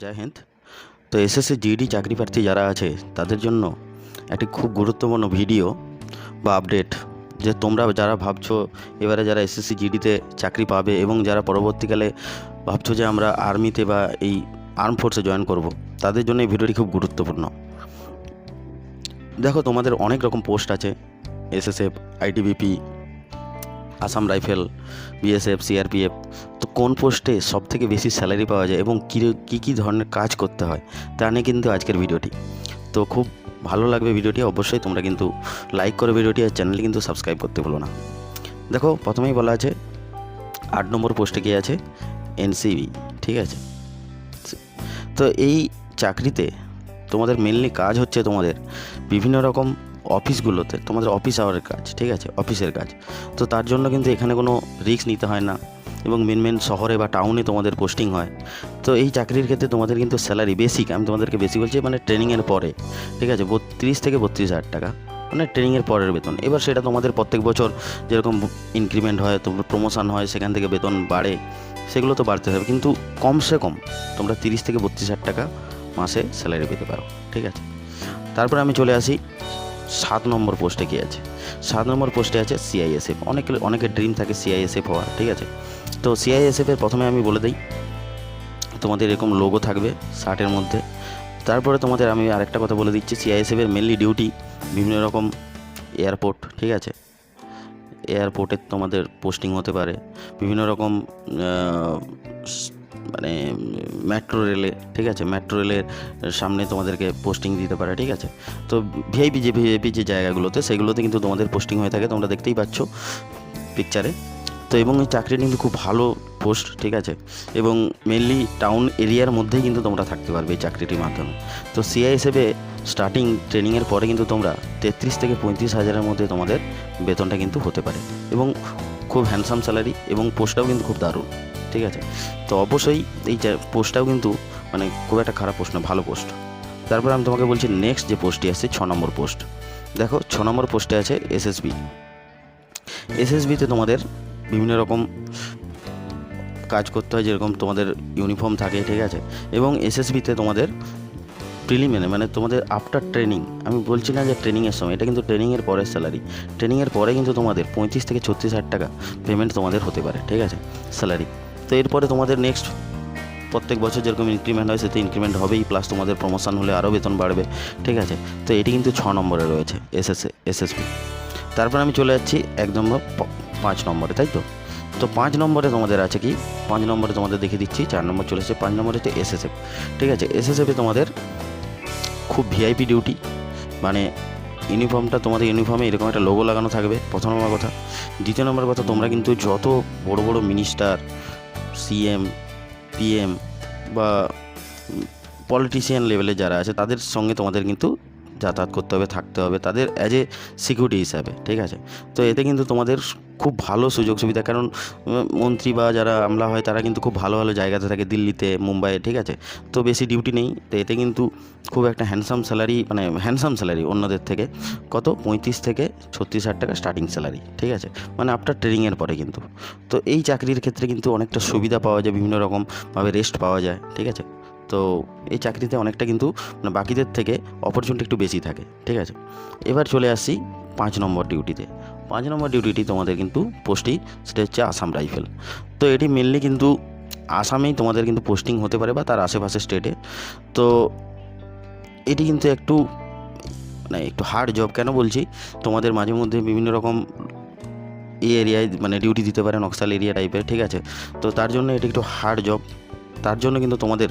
জয় হিন্দ। তো SSC GD চাকরি প্রার্থী যারা আছে, তাদের জন্য একটি খুব গুরুত্বপূর্ণ ভিডিও বা আপডেট যে তোমরা যারা ভাবছ এবারে যারা এসএসসি জিডিতে চাকরি পাবে এবং যারা পরবর্তীকালে ভাবছ যে আমরা আর্মিতে বা এই আর্ম ফোর্সে জয়েন করব, তাদের জন্য এই ভিডিওটি খুব গুরুত্বপূর্ণ। দেখো তোমাদের অনেক রকম পোস্ট আছে, SSF, ITBP Assam rifle, BSF, CRPF, তো কোন পোস্টে সব থেকে বেশি স্যালারি পাওয়া যায় এবং কী কী কী ধরনের কাজ করতে হয়, তা নিয়ে কিন্তু আজকের ভিডিওটি। তো খুব ভালো লাগবে ভিডিওটি, অবশ্যই তোমরা কিন্তু লাইক করে ভিডিওটি আর চ্যানেল কিন্তু সাবস্ক্রাইব করতে ভুলো না। দেখো, প্রথমেই বলা আছে, আট নম্বর পোস্টে কি আছে? এনসিবি, ঠিক আছে? তো এই চাকরিতে তোমাদের মেনলি কাজ হচ্ছে তোমাদের বিভিন্ন রকম অফিসগুলোতে, তোমাদের অফিস আওয়ারের কাজ, ঠিক আছে? অফিসের কাজ। তো তার জন্য কিন্তু এখানে কোনো রিস্ক নিতে হয় না এবং মেন মেন শহরে বা টাউনে তোমাদের পোস্টিং হয়। তো এই চাকরির ক্ষেত্রে তোমাদের কিন্তু স্যালারি বেসিক আমি তোমাদেরকে বেশি বলছি মানে ট্রেনিংয়ের পরে, ঠিক আছে? বত্রিশ থেকে বত্রিশ হাজার টাকা মানে ট্রেনিংয়ের পরের বেতন। এবার সেটা তোমাদের প্রত্যেক বছর যেরকম ইনক্রিমেন্ট হয় তোমার প্রমোশন হয়, সেখান থেকে বেতন বাড়ে, সেগুলো তো বাড়তে হবে। কিন্তু কমসে কম, তোমরা তিরিশ থেকে বত্রিশ হাজার টাকা মাসে স্যালারি পেতে পারো, ঠিক আছে? তারপরে আমি চলে আসি সাত নম্বর পোস্টে কি আছে। সাত নম্বর পোস্টে আছে সিআইএসএফ অনেক অনেকের ড্রিম থাকে সিআইএসএফ হওয়ার, ঠিক আছে? তো সিআইএসএফের প্রথমে আমি বলে দিই, তোমাদের এরকম লোগো থাকবে শার্টের মধ্যে। তারপরে তোমাদের আমি আরেকটা কথা বলে দিচ্ছি সিআইএসএফের মেনলি ডিউটি বিভিন্ন রকম এয়ারপোর্ট ঠিক আছে? এয়ারপোর্টে তোমাদের পোস্টিং হতে পারে। বিভিন্ন রকম মানে মেট্রো রেলে ঠিক আছে? মেট্রো রেলের সামনে তোমাদেরকে পোস্টিং দিতে পারে, ঠিক আছে? তো ভিআইপি যে ভিআইপি যে জায়গাগুলোতে, সেগুলোতে কিন্তু তোমাদের পোস্টিং হয়ে থাকে, তোমরা দেখতেই পাচ্ছ পিকচারে তো এবং এই চাকরিটা কিন্তু খুব ভালো পোস্ট ঠিক আছে? এবং মেনলি টাউন এরিয়ার মধ্যেই কিন্তু তোমরা থাকতে পারবে এই চাকরিটির মাধ্যমে। তো সিআই হিসেবে স্টার্টিং ট্রেনিংয়ের পরে কিন্তু তোমরা তেত্রিশ থেকে পঁয়ত্রিশ হাজারের মধ্যে তোমাদের বেতনটা কিন্তু হতে পারে। এবং খুব হ্যান্ডসাম স্যালারি এবং পোস্টটাও কিন্তু খুব দারুণ। ঠিক আছে? তো অবশ্যই এই পোস্টটাও কিন্তু মানে খুব একটা খারাপ পোস্ট না ভালো পোস্ট। তারপর আমি তোমাকে বলছি নেক্সট যে পোস্টটি আসছে ছ নম্বর পোস্ট। দেখো, ছ নম্বর পোস্টে আছে এসএসবি এসএসবিতে তোমাদের বিভিন্ন রকম কাজ করতে হয়, যেরকম তোমাদের ইউনিফর্ম থাকে, ঠিক আছে? এবং এসএসবিতে তোমাদের প্রিলিমিনারি মানে তোমাদের আফটার ট্রেনিং আমি বলছি না যে ট্রেনিংয়ের সময়, এটা কিন্তু ট্রেনিংয়ের পরের স্যালারি ট্রেনিংয়ের পরে কিন্তু তোমাদের পঁয়ত্রিশ থেকে ছত্রিশ হাজার টাকা পেমেন্ট তোমাদের হতে পারে, ঠিক আছে? স্যালারি তো এরপরে তোমাদের নেক্সট প্রত্যেক বছর যেরকম ইনক্রিমেন্ট হয়, সেতে ইনক্রিমেন্ট হবেই। প্লাস তোমাদের প্রমোশন হলে আরও বেতন বাড়বে, ঠিক আছে? তো এটি কিন্তু ছ নম্বরে রয়েছে এসএস এসএসবি তারপর আমি চলে যাচ্ছি একদম প- পাঁচ নম্বরে, তাই তো? তো পাঁচ নম্বরে তোমাদের আছে কি? পাঁচ নম্বরে তোমাদের দেখিয়ে দিচ্ছি, চার নম্বর চলে এসেছে, পাঁচ নম্বরে হচ্ছে এসএসএফ ঠিক আছে? এসএসএফে তোমাদের খুব ভিআইপি ডিউটি মানে ইউনিফর্মটা তোমাদের ইউনিফর্মে এরকম একটা লোগো লাগানো থাকবে, প্রথম নম্বর কথা। দ্বিতীয় নম্বর কথা, তোমরা কিন্তু যত বড় বড় মিনিস্টার সিএম পিএম বা পলিটিশিয়ান লেভেলে যারা আছে তাদের সঙ্গে তোমাদের কিন্তু যাতায়াত করতে হবে, থাকতে হবে তাদের অ্যাজ এ সিকিউরিটি হিসাবে, ঠিক আছে? তো এতে কিন্তু তোমাদের খুব ভালো সুযোগ সুবিধা, কারণ মন্ত্রী বা যারা আমলা হয় তারা কিন্তু খুব ভালো ভালো জায়গাতে থাকে, দিল্লিতে, মুম্বাইয়ে, ঠিক আছে? তো বেশি ডিউটি নেই, তো এতে কিন্তু খুব একটা হ্যান্ডসাম স্যালারি মানে হ্যান্ডসাম স্যালারি অন্যদের থেকে, কত? পঁয়ত্রিশ থেকে ছত্রিশ হাজার টাকা স্টার্টিং স্যালারি ঠিক আছে? মানে আফটার ট্রেনিংয়ের পরে কিন্তু। তো এই চাকরির ক্ষেত্রে কিন্তু অনেকটা সুবিধা পাওয়া যায়, বিভিন্ন রকমভাবে রেস্ট পাওয়া যায়, ঠিক আছে? তো এই চাকরিতে অনেকটা কিন্তু মানে বাকিদের থেকে অপরচুনিটি একটু বেশি থাকে, ঠিক আছে? এবার চলে আসছি পাঁচ নম্বর ডিউটিতে পাঁচ নম্বর ডিউটিটি তোমাদের কিন্তু পোস্টই সেটা হচ্ছে আসাম রাইফেল তো এটি মেনলি কিন্তু আসামেই তোমাদের কিন্তু পোস্টিং হতে পারে বা তার আশেপাশে স্টেটে তো এটি কিন্তু একটু মানে একটু হার্ড জব কেন বলছি? তোমাদের মাঝে মধ্যে বিভিন্ন রকম এই এরিয়ায় মানে ডিউটি দিতে পারে নকশাল এরিয়া টাইপের ঠিক আছে? তো তার জন্য এটি একটু হার্ড জব তার জন্য কিন্তু তোমাদের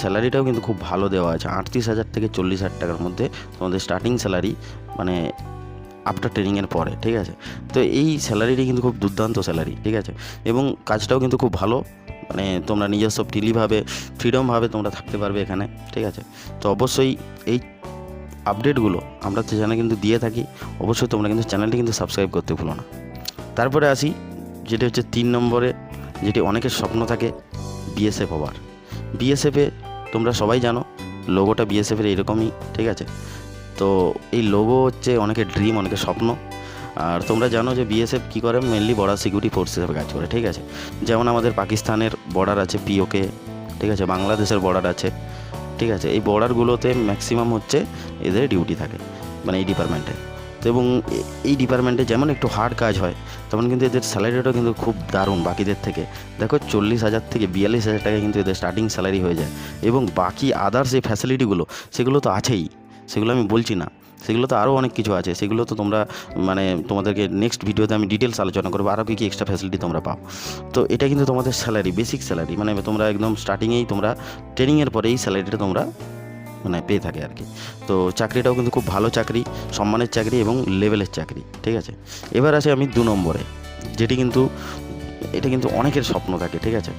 স্যালারিটাও কিন্তু খুব ভালো দেওয়া আছে। আটত্রিশ হাজার থেকে চল্লিশ হাজার টাকার মধ্যে তোমাদের স্টার্টিং স্যালারি মানে আফটার ট্রেনিংয়ের পরে, ঠিক আছে? তো এই স্যালারিটি কিন্তু খুব দুর্দান্ত স্যালারি, ঠিক আছে? এবং কাজটাও কিন্তু খুব ভালো মানে তোমরা নিজস্ব ফ্রিলিভাবে, ফ্রিডমভাবে তোমরা থাকতে পারবে এখানে, ঠিক আছে? তো অবশ্যই এই আপডেটগুলো আমরা তো চ্যানেলে কিন্তু দিয়ে থাকি, অবশ্যই তোমরা কিন্তু চ্যানেলটি কিন্তু সাবস্ক্রাইব করতে ভুলো না। তারপরে আসি, যেটি হচ্ছে তিন নম্বরে, যেটি অনেকের স্বপ্ন থাকে বিএসএফ হওয়ার বিএসএফে তোমরা সবাই জানো লোগোটা বিএসএফের এরকমই ঠিক আছে? তো এই লোগো হচ্ছে অনেকের ড্রিম অনেকের স্বপ্ন। আর তোমরা জানো যে বিএসএফ কী করে? মেনলি বর্ডার সিকিউরিটি ফোর্স হিসেবে কাজ করে, ঠিক আছে? যেমন আমাদের পাকিস্তানের বর্ডার আছে পিওকে ঠিক আছে? বাংলাদেশের বর্ডার আছে, ঠিক আছে? এই বর্ডারগুলোতে ম্যাক্সিমাম হচ্ছে এদের ডিউটি থাকে মানে এই ডিপার্টমেন্টে তো এবং এই ডিপার্টমেন্টে যেমন একটু হার্ড কাজ হয়, তেমন কিন্তু এদের স্যালারিটাও কিন্তু খুব দারুণ বাকিদের থেকে। দেখো চল্লিশ হাজার থেকে বিয়াল্লিশ হাজার টাকা কিন্তু এদের স্টার্টিং স্যালারি হয়ে যায়। এবং বাকি আদার্স যে ফ্যাসিলিটিগুলো সেগুলো তো আছেই। সেগুলো আমি বলছি না। সেগুলো তো আরও অনেক কিছু আছে। সেগুলো তো তোমরা মানে তোমাদেরকে নেক্সট ভিডিওতে আমি ডিটেলস আলোচনা করব। আরও কী কী এক্সট্রা ফ্যাসিলিটি তোমরা পাও। তো এটা কিন্তু তোমাদের স্যালারি বেসিক স্যালারি মানে তোমরা একদম স্টার্টিংয়েই তোমরা ট্রেনিংয়ের পরেই স্যালারিটা তোমরা মানে পেয়ে থাকে আর কি। তো চাকরিটাও কিন্তু খুব ভালো চাকরি, সম্মানের চাকরি এবং লেভেলের চাকরি, ঠিক আছে? এবার আসে আমি দু নম্বরে, যেটি কিন্তু, এটা কিন্তু অনেকের স্বপ্ন থাকে, ঠিক আছে?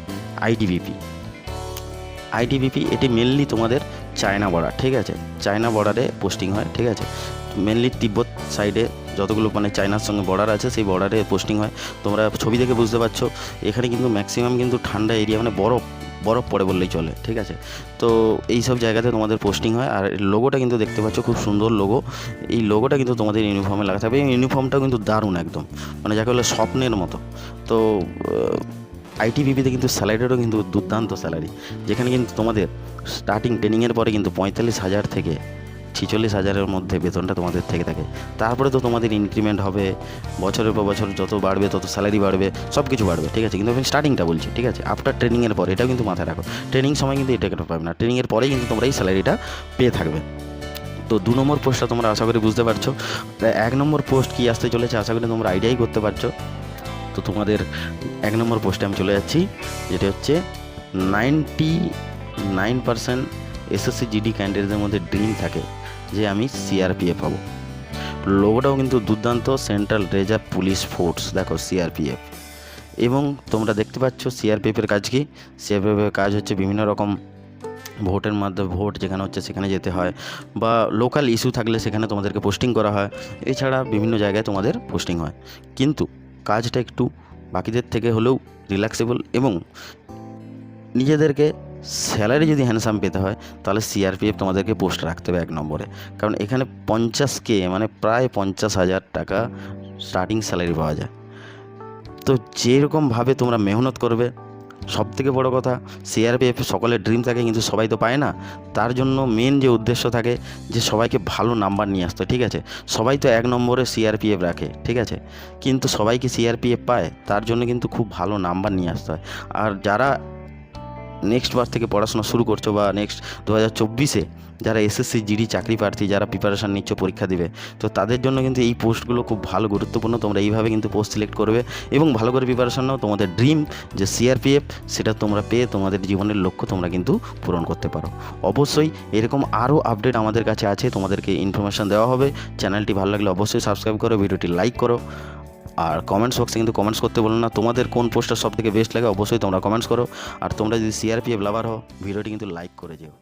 আইটিবিপি আইটিবিপি এটি মেনলি তোমাদের চায়না বর্ডার ঠিক আছে? চায়না বর্ডারে পোস্টিং হয়, ঠিক আছে? মেনলি তিব্বত সাইডে যতগুলো মানে চায়নার সঙ্গে বর্ডার আছে, সেই বর্ডারে পোস্টিং হয়। তোমরা ছবি দেখে বুঝতে পারছ, এখানে কিন্তু ম্যাক্সিমাম কিন্তু ঠান্ডা এরিয়া মানে বরফ বরফ পড়ে বললেই চলে, ঠিক আছে? তো এই সব জায়গাতে তোমাদের পোস্টিং হয়, আর লোগোটা কিন্তু দেখতে পাচ্ছ খুব সুন্দর লোগো এই লোগোটা কিন্তু তোমাদের ইউনিফর্মে লাগা থাকবে এই ইউনিফর্মটাও কিন্তু দারুণ একদম। মানে যাকে বলে স্বপ্নের মতো। তো আইটিবিপিতে কিন্তু স্যালারিটারও কিন্তু দুর্দান্ত স্যালারি যেখানে কিন্তু তোমাদের স্টার্টিং ট্রেনিংয়ের পরে কিন্তু পঁয়তাল্লিশ হাজার থেকে ছিচল্লিশ হাজারের মধ্যে বেতনটা তোমাদের থেকে থাকে। তারপরে তো তোমাদের ইনক্রিমেন্ট হবে, বছরের পর বছর যত বাড়বে, তত স্যালারি বাড়বে সব কিছু বাড়বে, ঠিক আছে? কিন্তু আমি স্টার্টিংটা বলছি, ঠিক আছে? আফটার ট্রেনিংয়ের পর, এটাও কিন্তু মাথায় রাখো। ট্রেনিং সময় কিন্তু এটা কেন পাবে না? ট্রেনিংয়ের পরেই কিন্তু তোমরা এই স্যালারিটা পেয়ে থাকবে। তো দু নম্বর পোস্টটা তোমরা আশা করি বুঝতে পারছ। এক নম্বর পোস্ট কি আসতে চলেছে, আশা করি তোমরা আইডিয়াই করতে পারছ। তো তোমাদের এক নম্বর পোস্টে আমি চলে যাচ্ছি, যেটা হচ্ছে ninety nine percent SSC GD ক্যান্ডিডেটদের মধ্যে ড্রিম থাকে। যে আমি সিআরপিএফ পাবো। লোগোটাও কিন্তু দুর্দান্ত সেন্ট্রাল রিজার্ভ পুলিশ ফোর্স দেখো সিআরপিএফ এবং তোমরা দেখতে পাচ্ছ সিআরপিএফের কাজ কি? সিআরপিএফের কাজ হচ্ছে বিভিন্ন রকম ভোটের মাধ্যমে, ভোট যেখানে হচ্ছে সেখানে যেতে হয় বা লোকাল ইস্যু থাকলে সেখানে তোমাদেরকে পোস্টিং করা হয়। এছাড়া বিভিন্ন জায়গায় তোমাদের পোস্টিং হয়। কিন্তু কাজটা একটু বাকিদের থেকে হলেও রিল্যাক্সেবল এবং নিজেদেরকে স্যালারি যদি হ্যান্ডসাম পেতে হয়, তাহলে সিআরপিএফ তোমাদেরকে পোস্ট রাখতে হবে এক নম্বরে। কারণ এখানে পঞ্চাশ কে মানে প্রায় পঞ্চাশ হাজার টাকা স্টার্টিং স্যালারি পাওয়া যায়। তো যেরকমভাবে তোমরা মেহনত করবে সব থেকে বড় কথা সিআরপিএফ সকলের ড্রিম থাকে, কিন্তু সবাই তো পায় না। তার জন্য মেন যে উদ্দেশ্য থাকে, যে সবাইকে ভালো নাম্বার নিয়ে আসতে ঠিক আছে? সবাই তো এক নম্বরে সিআরপিএফ রাখে, ঠিক আছে? কিন্তু সবাইকে সিআরপিএফ পায়? তার জন্য কিন্তু খুব ভালো নাম্বার নিয়ে আসতে হয়। আর যারা নেক্সট বার থেকে পড়াশোনা শুরু করছ বা নেক্সট দু হাজার চব্বিশে যারা এসএসসি জিডি চাকরি প্রার্থী যারা প্রিপারেশান নিচ্ছ, পরীক্ষা দিবে, তো তাদের জন্য কিন্তু এই পোস্টগুলো খুব ভালো, গুরুত্বপূর্ণ। তোমরা এইভাবে কিন্তু পোস্ট সিলেক্ট করবে এবং ভালো করে প্রিপারেশান নাও। তোমাদের ড্রিম যে সিআরপিএফ সেটা তোমরা পেয়ে তোমাদের জীবনের লক্ষ্য তোমরা কিন্তু পূরণ করতে পারো। অবশ্যই এরকম আরও আপডেট আমাদের কাছে আছে। তোমাদেরকে ইনফরমেশান দেওয়া হবে। চ্যানেলটি ভালো লাগলে অবশ্যই সাবস্ক্রাইব করো, ভিডিওটি লাইক করো। আর কমেন্টস বক্সে কিন্তু কমেন্টস করতে বলো না। তোমাদের কোন পোস্টটা সব থেকে বেস্ট লাগে অবশ্যই তোমরা কমেন্টস করো। আর তোমরা যদি সিআরপিএফ লাভার হও, ভিডিওটি কিন্তু লাইক করে যেও।